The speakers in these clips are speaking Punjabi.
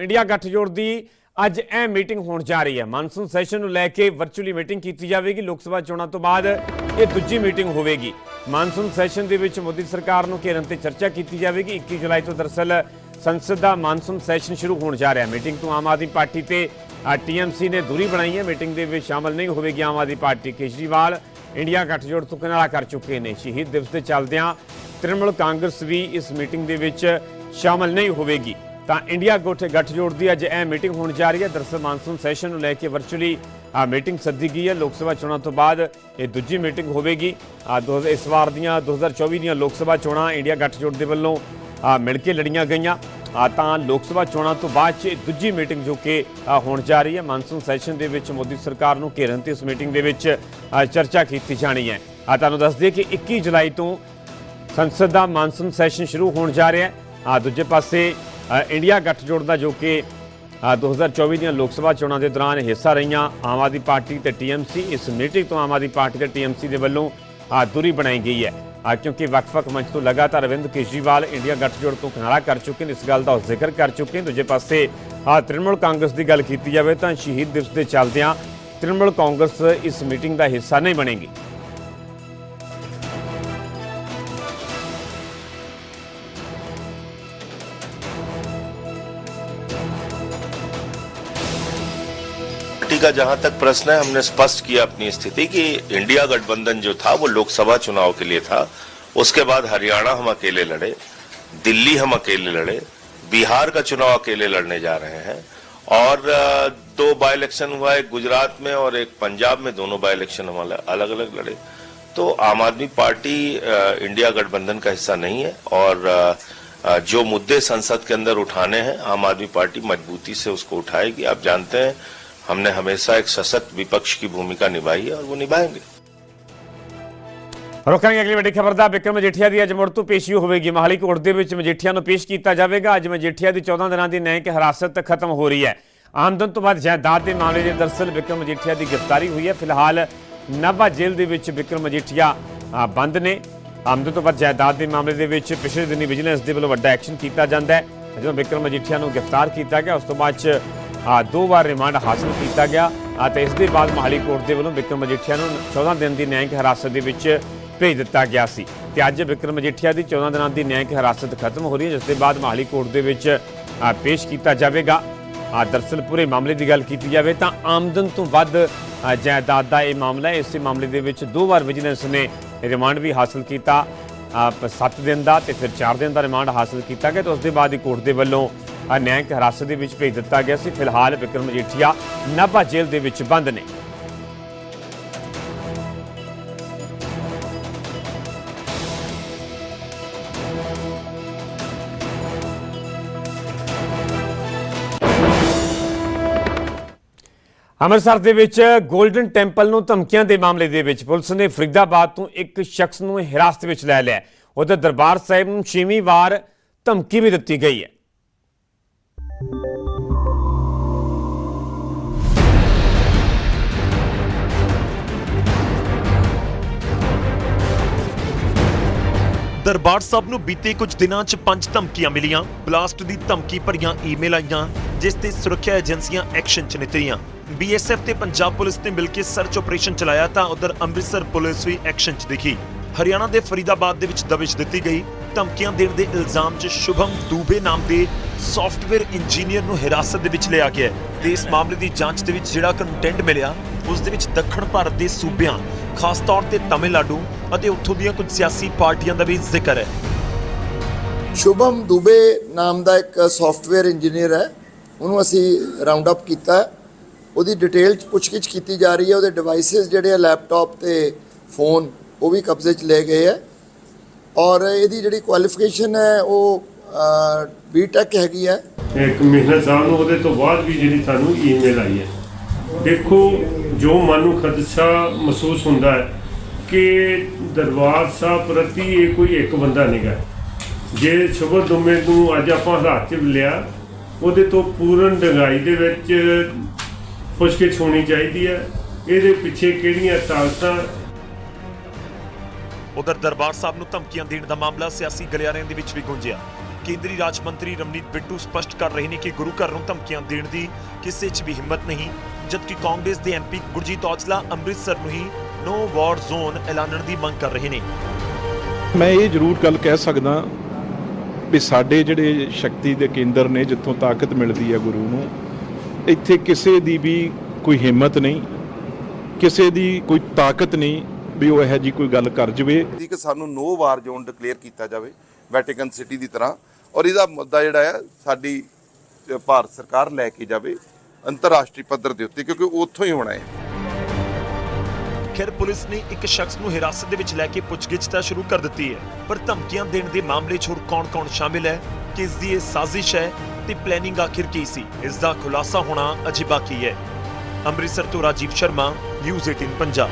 ਇੰਡੀਆ ਗੱਠਜੋੜ ਦੀ ਅੱਜ ਇਹ ਮੀਟਿੰਗ ਹੋਣ ਜਾ ਰਹੀ ਹੈ। ਮਾਨਸੂਨ ਸੈਸ਼ਨ ਨੂੰ ਲੈ ਕੇ ਵਰਚੁਅਲੀ ਮੀਟਿੰਗ ਕੀਤੀ ਜਾਵੇਗੀ। ਲੋਕ ਸਭਾ ਚੋਣਾਂ ਤੋਂ ਬਾਅਦ ਇਹ ਦੂਜੀ ਮੀਟਿੰਗ ਹੋਵੇਗੀ। ਮਾਨਸੂਨ ਸੈਸ਼ਨ ਦੇ ਵਿੱਚ ਮੋਦੀ ਸਰਕਾਰ ਨੂੰ ਘੇਰਨ ਤੇ ਚਰਚਾ ਕੀਤੀ ਜਾਵੇਗੀ। 21 ਜੁਲਾਈ ਤੋਂ ਦਰਅਸਲ ਸੰਸਦ ਦਾ ਮਾਨਸੂਨ ਸੈਸ਼ਨ ਸ਼ੁਰੂ ਹੋਣ ਜਾ ਰਿਹਾ ਮੀਟਿੰਗ ਤੋਂ ਆਮ ਆਦਮੀ ਪਾਰਟੀ ਤੇ ਟੀਐਮਸੀ ਨੇ ਦੂਰੀ ਬਣਾਈ ਹੈ। ਮੀਟਿੰਗ ਦੇ ਵਿੱਚ ਸ਼ਾਮਲ ਨਹੀਂ ਹੋਵੇਗੀ ਆਮ ਆਦਮੀ ਪਾਰਟੀ ਕੇਜਰੀਵਾਲ। ਇੰਡੀਆ ਗੱਠਜੋੜ ਤੋਂ ਕਿਨਾਰਾ ਕਰ ਚੁੱਕੇ ਨੇ। ਸ਼ਹੀਦ ਦਿਵਸ ਦੇ ਚੱਲਦਿਆਂ ਤ੍ਰਿਣਮੂਲ ਕਾਂਗਰਸ ਵੀ ਇਸ ਮੀਟਿੰਗ ਦੇ ਵਿੱਚ ਸ਼ਾਮਲ ਨਹੀਂ ਹੋਵੇਗੀ। ਤਾਂ ਇੰਡੀਆ ਗੁੱਠ ਗੱਠਜੋੜ ਦੀ ਅੱਜ ਇਹ ਮੀਟਿੰਗ ਹੋਣ ਜਾ ਰਹੀ ਹੈ। ਦਰਅਸਲ ਮਾਨਸੂਨ ਸੈਸ਼ਨ ਨੂੰ ਲੈ ਕੇ ਵਰਚੁਅਲੀ ਆ ਮੀਟਿੰਗ ਸੱਦੀ ਗਈ ਹੈ। ਲੋਕ ਸਭਾ ਚੋਣਾਂ ਤੋਂ ਬਾਅਦ ਇਹ ਦੂਜੀ ਮੀਟਿੰਗ ਹੋਵੇਗੀ। ਆ ਦੋ ਇਸ ਵਾਰ ਦੀਆਂ 2024 ਦੀਆਂ ਲੋਕ ਸਭਾ ਚੋਣਾਂ ਇੰਡੀਆ ਗੱਠਜੋੜ ਦੇ ਵੱਲੋਂ ਮਿਲ ਕੇ ਲੜੀਆਂ ਗਈਆਂ। ਆ ਤਾਂ ਲੋਕ ਸਭਾ ਚੋਣਾਂ ਤੋਂ ਬਾਅਦ ਚ ਇਹ ਦੂਜੀ ਮੀਟਿੰਗ ਜੋ ਕਿ ਹੋਣ ਜਾ ਰਹੀ ਹੈ। ਮਾਨਸੂਨ ਸੈਸ਼ਨ ਦੇ ਵਿੱਚ ਮੋਦੀ ਸਰਕਾਰ ਨੂੰ ਘੇਰਨ ਤੇ ਇਸ ਮੀਟਿੰਗ ਦੇ ਵਿੱਚ ਚਰਚਾ ਕੀਤੀ ਜਾਣੀ ਹੈ। ਆ ਤੁਹਾਨੂੰ ਦੱਸ ਦਈਏ ਕਿ 21 ਜੁਲਾਈ ਤੋਂ ਸੰਸਦ ਦਾ ਮਾਨਸੂਨ ਸੈਸ਼ਨ ਸ਼ੁਰੂ ਹੋਣ ਜਾ ਰਿਹਾ ਹੈ। ਆ ਦੂਜੇ ਪਾਸੇ ਇੰਡੀਆ ਗੱਠਜੋੜ ਦਾ ਜੋ ਕਿ ਅ, 2024 ਦੀਆਂ ਲੋਕ ਸਭਾ ਚੋਣਾਂ ਦੇ ਦੌਰਾਨ ਹਿੱਸਾ ਰਹੀਆਂ ਆਮ ਆਦਮੀ ਪਾਰਟੀ ਤੇ ਟੀਐਮਸੀ ਇਸ ਮੀਟਿੰਗ ਤੋਂ ਆਮ ਆਦਮੀ ਪਾਰਟੀ ਤੇ ਟੀਐਮਸੀ ਦੇ ਵੱਲੋਂ ਦੂਰੀ ਬਣਾਈ ਗਈ ਹੈ। ਕਿਉਂਕਿ ਵੱਖ-ਵੱਖ ਮੰਚ ਤੋਂ ਲਗਾਤਾਰ ਅਰਵਿੰਦ ਕੇਜਰੀਵਾਲ ਇੰਡੀਆ ਗੱਠਜੋੜ ਤੋਂ ਕਿਨਾਰਾ ਕਰ ਚੁੱਕੇ ਨੇ ਇਸ ਗੱਲ ਦਾ ਉਹ ਜ਼ਿਕਰ ਕਰ ਚੁੱਕੇ ਨੇ। ਦੂਜੇ ਪਾਸੇ ਅ, ਤ੍ਰਿਣਮੂਲ ਕਾਂਗਰਸ ਦੀ ਗੱਲ ਕੀਤੀ ਜਾਵੇ ਤਾਂ ਸ਼ਹੀਦ ਦਿਵਸ ਦੇ ਚੱਲਦਿਆਂ ਤ੍ਰਿਣਮੂਲ ਕਾਂਗਰਸ ਇਸ ਮੀਟਿੰਗ ਦਾ ਹਿੱਸਾ ਨਹੀਂ ਬਣੇਗੀ। का जहाँ तक प्रश्न है, हमने स्पष्ट किया अपनी स्थिति कि इंडिया गठबंधन जो था, वो लोकसभा चुनाव के लिए था। उसके बाद हरियाणा हम अकेले लड़े, दिल्ली हम अकेले लड़े, बिहार का चुनाव अकेले लड़ने जा रहे हैं और दो बाई इलेक्शन हुआ, एक गुजरात में और एक पंजाब में, दोनों बाई इलेक्शन हम अलग अलग लड़े। तो आम आदमी पार्टी इंडिया गठबंधन का हिस्सा नहीं है और जो मुद्दे संसद के अंदर उठाने हैं, आम आदमी पार्टी मजबूती से उसको उठाएगी। आप जानते हैं हमने हमेशा एक सशक्त विपक्ष की भूमिका निभाई है और वो निभाएंगे ਰੋਕਾਂਗੇ ਅਗਲੀ ਵੱਡੀ ਖਬਰ ਦਾ ਵਿਕਰਮ ਮਜੀਠੀਆ ਦੀ ਅੱਜ ਮੁੜ ਤੋਂ ਪੇਸ਼ੀ ਹੋਵੇਗੀ ਮਹਾਲੀ ਕੋਰਟ ਦੇ ਵਿੱਚ ਮਜੀਠੀਆ ਨੂੰ ਪੇਸ਼ ਕੀਤਾ ਜਾਵੇਗਾ ਅੱਜ ਮਜੀਠੀਆ ਦੀ 14 ਦਿਨਾਂ ਦੀ ਨਿਆਇਕ ਹਿਰਾਸਤ ਖਤਮ ਹੋ ਰਹੀ ਹੈ ਆਮਦਨ ਤੋਂ ਬਾਅਦ ਜਾਇਦਾਦ ਦੇ ਮਾਮਲੇ ਦੇ ਦਰਸਲ ਵਿਕਰਮ ਮਜੀਠੀਆ ਦੀ ਗ੍ਰਿਫਤਾਰੀ ਹੋਈ ਹੈ ਫਿਲਹਾਲ ਨਾਭਾ ਜੇਲ੍ਹ ਦੇ ਵਿੱਚ ਵਿਕਰਮ ਮਜੀਠੀਆ ਅ, ਬੰਦ ਨੇ ਆਮਦਨ ਤੋਂ ਬਾਅਦ ਜਾਇਦਾਦ ਦੇ ਮਾਮਲੇ ਦੇ ਵਿੱਚ ਪਿਛਲੇ ਦਿਨੀ ਵਿਜੀਲੈਂਸ ਦੇ ਵੱਲੋਂ ਵੱਡਾ ਐਕਸ਼ਨ ਕੀਤਾ ਜਾਂਦਾ ਹੈ ਜਦੋਂ ਵਿਕਰਮ ਮਜੀਠੀਆ ਨੂੰ ਗ੍ਰਿਫਤਾਰ ਕੀਤਾ ਗਿਆ ਉਸ ਤੋਂ ਬਾਅਦ ਚ ਆ ਦੋ ਵਾਰ ਰਿਮਾਂਡ ਹਾਸਲ ਕੀਤਾ ਗਿਆ ਅਤੇ ਇਸ ਦੇ ਬਾਅਦ ਮਹਾਲੀ ਕੋਰਟ ਦੇ ਵੱਲੋਂ ਵਿਕਰਮ ਮਜੀਠੀਆ ਨੂੰ 14 ਦਿਨ ਦੀ ਨਿਆਂਇਕ ਹਿਰਾਸਤ ਦੇ ਵਿੱਚ ਭੇਜ ਦਿੱਤਾ ਗਿਆ ਸੀ। ਤੇ ਅੱਜ ਵਿਕਰਮ ਮਜੀਠੀਆ ਦੀ 14 ਦਿਨਾਂ ਦੀ ਨਿਆਇਕ ਹਿਰਾਸਤ ਖਤਮ ਹੋ ਰਹੀ ਹੈ, ਜਿਸ ਦੇ ਬਾਅਦ ਮਹਾਲੀ ਕੋਰਟ ਦੇ ਵਿੱਚ ਪੇਸ਼ ਕੀਤਾ ਜਾਵੇਗਾ। ਆ, ਦਰਸਲ ਪੂਰੇ ਮਾਮਲੇ ਦੀ ਗੱਲ ਕੀਤੀ ਜਾਵੇ ਤਾਂ ਆਮਦਨ ਤੋਂ ਵੱਧ ਜਾਇਦਾਦ ਦਾ ਇਹ ਮਾਮਲਾ ਹੈ। ਇਸੇ ਮਾਮਲੇ ਦੇ ਵਿੱਚ ਦੋ ਵਾਰ ਵਿਜੀਲੈਂਸ ਨੇ ਰਿਮਾਂਡ ਵੀ ਹਾਸਲ ਕੀਤਾ। 7 ਦਿਨ ਦਾ ਤੇ ਫਿਰ 4 ਦਿਨ ਦਾ ਰਿਮਾਂਡ ਹਾਸਲ ਕੀਤਾ ਗਿਆ ਤੇ ਉਸ ਦੇ ਬਾਅਦ ਹੀ ਕੋਰਟ ਦੇ ਵੱਲੋਂ ਆ, ਨਿਆਇਕ ਹਿਰਾਸਤ ਦੇ ਵਿੱਚ ਭੇਜ ਦਿੱਤਾ ਗਿਆ ਸੀ। ਫਿਲਹਾਲ ਵਿਕਰਮ ਮਜੀਠੀਆ ਨਾਭਾ ਜੇਲ੍ਹ ਦੇ ਵਿੱਚ ਬੰਦ ਨੇ। ਅੰਮ੍ਰਿਤਸਰ ਦੇ ਵਿੱਚ 골ਡਨ ਟੈਂਪਲ ਨੂੰ ਧਮਕੀਆਂ ਦੇ ਮਾਮਲੇ ਦੇ ਵਿੱਚ ਪੁਲਿਸ ਨੇ ਫਰੀਦਾਬਾਦ ਤੋਂ ਇੱਕ ਸ਼ਖਸ ਨੂੰ ਹਿਰਾਸਤ ਵਿੱਚ ਲੈ ਲਿਆ। ਉਹਦੇ ਦਰਬਾਰ ਸਾਹਿਬ ਨੂੰ ਛੇਵੀਂ ਵਾਰ ਧਮਕੀ ਵੀ ਦਿੱਤੀ ਗਈ ਹੈ। ਦਰਬਾਰ ਸਾਹਿਬ ਨੂੰ ਬੀਤੇ ਕੁਝ ਦਿਨਾਂ 'ਚ ਪੰਜ ਧਮਕੀਆਂ ਮਿਲੀਆਂ। ਬਲਾਸਟ ਦੀ ਧਮਕੀ ਭਰੀਆਂ ਈਮੇਲ ਆਈਆਂ, ਜਿਸ ਤੇ ਸੁਰੱਖਿਆ ਏਜੰਸੀਆਂ ਐਕਸ਼ਨ 'ਚ ਨਿਕਲੀਆਂ। ਬੀਐਸਐਫ ਤੇ ਪੰਜਾਬ ਪੁਲਿਸ ਨੇ ਮਿਲ ਕੇ ਸਰਚ ਆਪਰੇਸ਼ਨ ਚਲਾਇਆ ਤਾਂ ਉਧਰ ਅੰਮ੍ਰਿਤਸਰ ਪੁਲਿਸ ਵੀ ਐਕਸ਼ਨ 'ਚ ਦਿਖੀ। ਹਰਿਆਣਾ ਦੇ ਫਰੀਦਾਬਾਦ ਦੇ ਵਿੱਚ ਦਬਿਸ਼ ਦਿੱਤੀ ਗਈ। ਧਮਕੀਆਂ ਦੇਣ ਦੇ ਇਲਜ਼ਾਮ 'ਚ ਸ਼ੁਭਮ ਦੂਬੇ ਨਾਮ ਦੇ ਸੌਫਟਵੇਅਰ ਇੰਜੀਨੀਅਰ ਨੂੰ ਹਿਰਾਸਤ ਦੇ ਵਿੱਚ ਲਿਆ ਗਿਆ ਹੈ ਤੇ ਇਸ ਮਾਮਲੇ ਦੀ ਜਾਂਚ ਦੇ ਵਿੱਚ ਜਿਹੜਾ ਕੰਟੈਂਟ ਮਿਲਿਆ, ਉਸ ਦੇ ਵਿੱਚ ਦੱਖਣ ਭਾਰਤ ਦੇ ਸੂਬਿਆਂ, ਖਾਸ ਤੌਰ ਤੇ ਤਮਿਲਨਾਡੂ ਅਤੇ ਉੱਥੋਂ ਦੀਆਂ ਕੁਝ ਸਿਆਸੀ ਪਾਰਟੀਆਂ ਦਾ ਵੀ ਜ਼ਿਕਰ ਹੈ। ਸ਼ੁਭਮ ਦੂਬੇ ਨਾਮ ਦਾ ਇੱਕ ਸੌਫਟਵੇਅਰ ਇੰਜੀਨੀਅਰ ਹੈ। ਉਹਨੂੰ ਅਸੀਂ ਰਾਉਂਡ ਅਪ ਕੀਤਾ ਉਹਦੀ ਡਿਟੇਲ ਚ ਪੁੱਛਗਿੱਛ ਕੀਤੀ ਜਾ ਰਹੀ ਹੈ। ਉਹਦੇ ਡਿਵਾਈਸਸ ਜਿਹੜੇ ਆ ਲੈਪਟਾਪ ਤੇ ਫੋਨ ਉਹ ਵੀ ਕਬਜ਼ੇ 'ਚ ਲਏ ਗਏ ਹੈ। ਔਰ ਇਹਦੀ ਜਿਹੜੀ ਕੁਆਲੀਫਿਕੇਸ਼ਨ ਹੈ, ਉਹ ਬੀਟੈਕ ਹੈਗੀ ਹੈ। ਕਮਿਸ਼ਨਰ ਸਾਹਿਬ ਨੂੰ ਉਹਦੇ ਤੋਂ ਬਾਅਦ ਵੀ ਜਿਹੜੀ ਸਾਨੂੰ ਈਮੇਲ ਆਈ ਹੈ। ਦੇਖੋ, ਜੋ ਮਨ ਨੂੰ ਖਦਸ਼ਾ ਮਹਿਸੂਸ ਹੁੰਦਾ ਹੈ ਕਿ ਦਰਬਾਰ ਸਾਹਿਬ ਪ੍ਰਤੀ ਇਹ ਕੋਈ ਇੱਕ ਬੰਦਾ ਨਹੀਂ ਜੇ ਸ਼ਬਦ ਦੁਮੇ ਨੂੰ ਅੱਜ ਆਪਾਂ ਹਰਾਤ 'ਚ ਲਿਆ, ਉਹਦੇ ਤੋਂ ਪੂਰਨ ਡੰਗਾਈ ਦੇ ਵਿੱਚ ਪੁੱਛਗਿੱਛ ਹੋਣੀ ਚਾਹੀਦੀ ਹੈ। ਇਹਦੇ ਪਿੱਛੇ ਕਿਹੜੀਆਂ ਤਾਕਤਾਂ ਉਧਰ ਦਰਬਾਰ ਸਾਹਿਬ ਨੂੰ ਧਮਕੀਆਂ ਦੇਣ ਦਾ ਮਾਮਲਾ ਸਿਆਸੀ ਗਲਿਆਰਿਆਂ ਦੇ ਵਿੱਚ ਵੀ ਗੂੰਜਿਆ। ਕੇਂਦਰੀ ਰਾਜ ਮੰਤਰੀ ਰਮਨੀਤ ਬਿੱਟੂ ਸਪਸ਼ਟ ਕਰ ਰਹੇ ਨੇ ਕਿ ਗੁਰੂ ਘਰ ਨੂੰ ਧਮਕੀਆਂ ਦੇਣ ਦੀ ਕਿਸੇ 'ਚ ਵੀ ਹਿੰਮਤ ਨਹੀਂ, ਜਦਕਿ ਕਾਂਗਰਸ ਦੇ ਐਮਪੀ ਗੁਰਜੀਤ ਔਜਲਾ ਅੰਮ੍ਰਿਤਸਰ ਨੂੰ ਹੀ ਨੋ ਵਾਰ ਜ਼ੋਨ ਐਲਾਨਣ ਦੀ ਮੰਗ ਕਰ ਰਹੇ ਨੇ। ਮੈਂ ਇਹ ਜ਼ਰੂਰ ਗੱਲ ਕਹਿ ਸਕਦਾ ਵੀ ਸਾਡੇ ਜਿਹੜੇ ਸ਼ਕਤੀ ਦੇ ਕੇਂਦਰ ਨੇ, ਜਿੱਥੋਂ ਤਾਕਤ ਮਿਲਦੀ ਹੈ ਗੁਰੂ ਨੂੰ, ਇੱਥੇ ਕਿਸੇ ਦੀ ਵੀ ਕੋਈ ਹਿੰਮਤ ਨਹੀਂ, ਕਿਸੇ ਦੀ ਕੋਈ ਤਾਕਤ ਨਹੀਂ ਵੀ ਉਹ ਇਹੋ ਜੀ ਕੋਈ ਗੱਲ ਕਰ ਜਵੇ। ਸੀ ਕਿ ਸਾਨੂੰ ਨੋ ਵਾਰ ਜ਼ੋਨ ਡਿਕਲੇਅਰ ਕੀਤਾ ਜਾਵੇ ਵੈਟੀਕਨ ਸਿਟੀ ਦੀ ਤਰ੍ਹਾਂ। ਔਰ ਇਹਦਾ ਮੁੱਦਾ ਜਿਹੜਾ ਹੈ ਸਾਡੀ ਭਾਰਤ ਸਰਕਾਰ ਲੈ ਕੇ ਜਾਵੇ ਅੰਤਰਰਾਸ਼ਟਰੀ ਪੱਧਰ ਦੇ ਉੱਤੇ ਕਿਉਂਕਿ ਉੱਥੋਂ ਹੀ ਹੋਣਾ ਹੈ। ਖੈਰ ਪੁਲਿਸ ਨੇ ਇੱਕ ਸ਼ਖਸ ਨੂੰ ਹਿਰਾਸਤ ਦੇ ਵਿੱਚ ਲੈ ਕੇ ਪੁੱਛਗਿੱਛ ਤਾਂ ਸ਼ੁਰੂ ਕਰ ਦਿੱਤੀ ਹੈ ਪਰ ਧਮਕੀਆਂ ਦੇਣ ਦੇ ਮਾਮਲੇ 'ਚ ਹੋਰ ਕੌਣ-ਕੌਣ ਸ਼ਾਮਿਲ ਹੈ ਕਿਸ ਦੀ ਇਹ ਸਾਜ਼ਿਸ਼ ਹੈ ਤੇ ਪਲੈਨਿੰਗ ਆਖਿਰ ਕੀ ਸੀ ਇਸ ਦਾ ਖੁਲਾਸਾ ਹੋਣਾ ਅਜੇ ਬਾਕੀ ਹੈ। ਅੰਮ੍ਰਿਤਸਰ ਤੋਂ ਰਾਜੀਵ ਸ਼ਰਮਾ ਨਿਊਜ਼ 18 ਪੰਜਾਬ।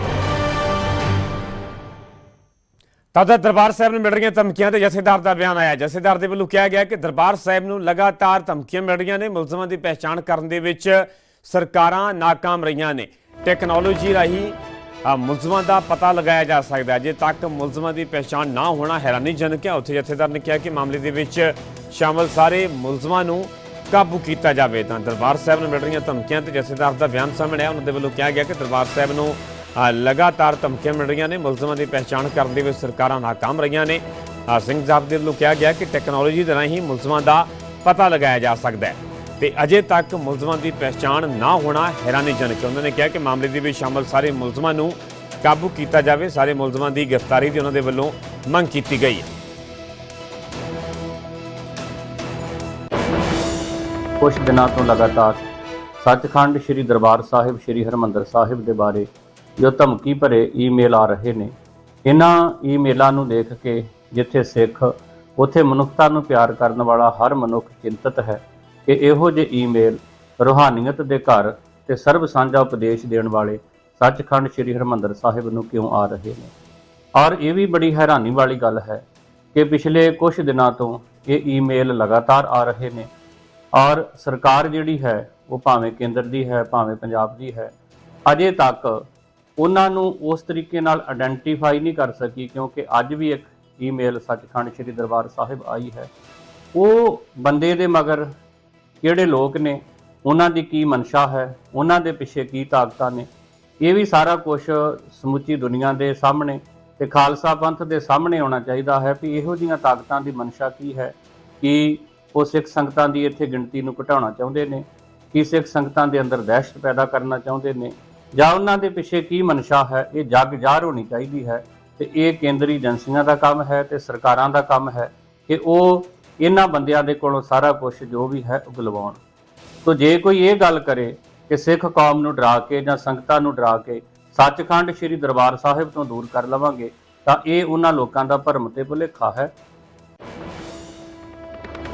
ਤਾਜਾ ਦਰਬਾਰ ਸਾਹਿਬ ਨੂੰ ਮਿਲ ਰਹੀਆਂ ਧਮਕੀਆਂ ਤੇ ਜਥੇਦਾਰ ਦਾ ਬਿਆਨ ਆਇਆ। ਜਥੇਦਾਰ ਦੇ ਵੱਲੋਂ ਕਿਹਾ ਗਿਆ ਕਿ ਦਰਬਾਰ ਸਾਹਿਬ ਨੂੰ ਲਗਾਤਾਰ ਧਮਕੀਆਂ ਮਿਲ ਰਹੀਆਂ ਨੇ, ਮੁਲਜ਼ਮਾਂ ਦੀ ਪਹਿਚਾਣ ਕਰਨ ਦੇ ਵਿੱਚ ਸਰਕਾਰਾਂ ਨਾਕਾਮ ਰਹੀਆਂ ਨੇ। ਟੈਕਨੋਲੋਜੀ ਰਾਹੀਂ ਮੁਲਜ਼ਮਾਂ ਦਾ ਪਤਾ ਲਗਾਇਆ ਜਾ ਸਕਦਾ ਹੈ। ਜੇ ਤੱਕ ਮੁਲਜ਼ਮਾਂ ਦੀ ਪਹਿਚਾਣ ਨਾ ਹੋਣਾ ਹੈਰਾਨੀਜਨਕ ਹੈ, ਉੱਥੇ ਜਥੇਦਾਰ ਨੇ ਕਿਹਾ ਕਿ ਮਾਮਲੇ ਦੇ ਵਿੱਚ ਸ਼ਾਮਲ ਸਾਰੇ ਮੁਲਜ਼ਮਾਂ ਨੂੰ ਕਾਬੂ ਕੀਤਾ ਜਾਵੇ। ਤਾਂ ਦਰਬਾਰ ਸਾਹਿਬ ਨੂੰ ਮਿਲ ਰਹੀਆਂ ਧਮਕੀਆਂ ਤੇ ਜਥੇਦਾਰ ਦਾ ਬਿਆਨ ਸਾਹਮਣੇ ਆਇਆ। ਉਹਨਾਂ ਦੇ ਵੱਲੋਂ ਕਿਹਾ ਗਿਆ ਕਿ ਦਰਬਾਰ ਸਾਹਿਬ ਨੂੰ ਲਗਾਤਾਰ ਧਮਕੀਆਂ ਮਿਲ ਰਹੀਆਂ ਨੇ, ਮੁਲਜ਼ਮਾਂ ਦੀ ਪਹਿਚਾਣ ਕਰਨ ਦੇ ਵਿੱਚ ਸਰਕਾਰਾਂ ਨਾਕਾਮ ਰਹੀਆਂ ਨੇ। ਸਿੰਘ ਸਾਹਿਬ ਵੱਲੋਂ ਕਿਹਾ ਗਿਆ ਕਿ ਟੈਕਨੋਲੋਜੀ ਦੇ ਰਾਹੀਂ ਮੁਲਜ਼ਮਾਂ ਦਾ ਪਤਾ ਲਗਾਇਆ ਜਾ ਸਕਦਾ ਹੈ। ਤੇ ਅਜੇ ਤੱਕ ਮੁਲਜ਼ਮਾਂ ਦੀ ਪਹਿਚਾਣ ਨਾ ਹੋਣਾ ਹੈਰਾਨੀਜਨਕ ਹੈ। ਉਹਨਾਂ ਨੇ ਕਿਹਾ ਕਿ ਮਾਮਲੇ ਦੇ ਵਿੱਚ ਸ਼ਾਮਲ ਸਾਰੇ ਮੁਲਜ਼ਮਾਂ ਨੂੰ ਕਾਬੂ ਕੀਤਾ ਜਾਵੇ। ਸਾਰੇ ਮੁਲਜ਼ਮਾਂ ਦੀ ਗ੍ਰਿਫਤਾਰੀ ਦੀ ਉਹਨਾਂ ਦੇ ਵੱਲੋਂ ਮੰਗ ਕੀਤੀ ਗਈ ਹੈ। ਕੁਝ ਦਿਨਾਂ ਤੋਂ ਲਗਾਤਾਰ ਸੱਚਖੰਡ ਸ੍ਰੀ ਦਰਬਾਰ ਸਾਹਿਬ, ਸ੍ਰੀ ਹਰਮੰਦਰ ਸਾਹਿਬ ਦੇ ਬਾਰੇ ਜੋ ਧਮਕੀ ਭਰੇ ਈਮੇਲ ਆ ਰਹੇ ਨੇ। ਇਹਨਾਂ ਈਮੇਲਾਂ ਨੂੰ ਦੇਖ ਕੇ ਜਿੱਥੇ ਸਿੱਖ, ਉੱਥੇ ਮਨੁੱਖਤਾ ਨੂੰ ਪਿਆਰ ਕਰਨ ਵਾਲਾ ਹਰ ਮਨੁੱਖ ਚਿੰਤਤ ਹੈ ਕਿ ਇਹੋ ਜਿਹੇ ਈਮੇਲ ਰੂਹਾਨੀਅਤ ਦੇ ਘਰ ਤੇ ਸਰਬ ਸਾਂਝਾ ਉਪਦੇਸ਼ ਦੇਣ ਵਾਲੇ ਸੱਚਖੰਡ ਸ੍ਰੀ ਹਰਮੰਦਰ ਸਾਹਿਬ ਨੂੰ ਕਿਉਂ ਆ ਰਹੇ ਨੇ? ਔਰ ਇਹ ਵੀ ਬੜੀ ਹੈਰਾਨੀ ਵਾਲੀ ਗੱਲ ਹੈ ਕਿ ਪਿਛਲੇ ਕੁਝ ਦਿਨਾਂ ਤੋਂ ਇਹ ਈਮੇਲ ਲਗਾਤਾਰ ਆ ਰਹੇ ਨੇ। ਔਰ ਸਰਕਾਰ ਜਿਹੜੀ ਹੈ, ਉਹ ਭਾਵੇਂ ਕੇਂਦਰ ਦੀ ਹੈ, ਭਾਵੇਂ ਪੰਜਾਬ ਦੀ ਹੈ, ਅਜੇ ਤੱਕ ਉਹਨਾਂ ਨੂੰ ਉਸ ਤਰੀਕੇ ਨਾਲ ਆਇਡੈਂਟੀਫਾਈ ਨਹੀਂ ਕਰ ਸਕੀ ਕਿਉਂਕਿ ਅੱਜ ਵੀ ਇੱਕ ਈਮੇਲ ਸੱਚਖੰਡ ਸ੍ਰੀ ਦਰਬਾਰ ਸਾਹਿਬ ਆਈ ਹੈ। ਉਹ ਬੰਦੇ ਦੇ ਮਗਰ ਕਿਹੜੇ ਲੋਕ ਨੇ, ਉਹਨਾਂ ਦੀ ਕੀ ਮਨਸ਼ਾ ਹੈ, ਉਹਨਾਂ ਦੇ ਪਿੱਛੇ ਕੀ ਤਾਕਤਾਂ ਨੇ, ਇਹ ਵੀ ਸਾਰਾ ਕੁਝ ਸਮੁੱਚੀ ਦੁਨੀਆ ਦੇ ਸਾਹਮਣੇ ਤੇ ਖਾਲਸਾ ਪੰਥ ਦੇ ਸਾਹਮਣੇ ਆਉਣਾ ਚਾਹੀਦਾ ਹੈ ਵੀ ਇਹੋ ਜੀਆਂ ਤਾਕਤਾਂ ਦੀ ਮਨਸ਼ਾ ਕੀ ਹੈ, ਕਿ ਉਹ ਸਿੱਖ ਸੰਗਤਾਂ ਦੀ ਇੱਥੇ ਗਿਣਤੀ ਨੂੰ ਘਟਾਉਣਾ ਚਾਹੁੰਦੇ ਨੇ, ਕਿ ਸਿੱਖ ਸੰਗਤਾਂ ਦੇ ਅੰਦਰ ਦਹਿਸ਼ਤ ਪੈਦਾ ਕਰਨਾ ਚਾਹੁੰਦੇ ਨੇ ਜਾਂ ਉਹਨਾਂ ਦੇ ਪਿੱਛੇ ਕੀ ਮਨਸ਼ਾ ਹੈ, ਇਹ ਜੱਗ ਜ਼ਾਹਰ ਹੋਣੀ ਚਾਹੀਦੀ ਹੈ। ਤੇ ਇਹ ਕੇਂਦਰੀ ਏਜੰਸੀਆਂ ਦਾ ਕੰਮ ਹੈ ਤੇ ਸਰਕਾਰਾਂ ਦਾ ਕੰਮ ਹੈ ਕਿ ਉਹ ਇਹਨਾਂ ਬੰਦਿਆਂ ਦੇ ਕੋਲੋਂ ਸਾਰਾ ਕੁਝ ਜੋ ਵੀ ਹੈ ਉਗਲਵਾਉਣ ਤੋ ਜੇ ਕੋਈ ਇਹ ਗੱਲ ਕਰੇ ਕਿ ਸਿੱਖ ਕੌਮ ਨੂੰ ਡਰਾ ਕੇ ਜਾਂ ਸੰਗਤਾਂ ਨੂੰ ਡਰਾ ਕੇ ਸੱਚਖੰਡ ਸ੍ਰੀ ਦਰਬਾਰ ਸਾਹਿਬ ਤੋਂ ਦੂਰ ਕਰ ਲਵਾਂਗੇ, ਤਾਂ ਇਹ ਉਹਨਾਂ ਲੋਕਾਂ ਦਾ ਭਰਮ ਤੇ ਭੁਲੇਖਾ ਹੈ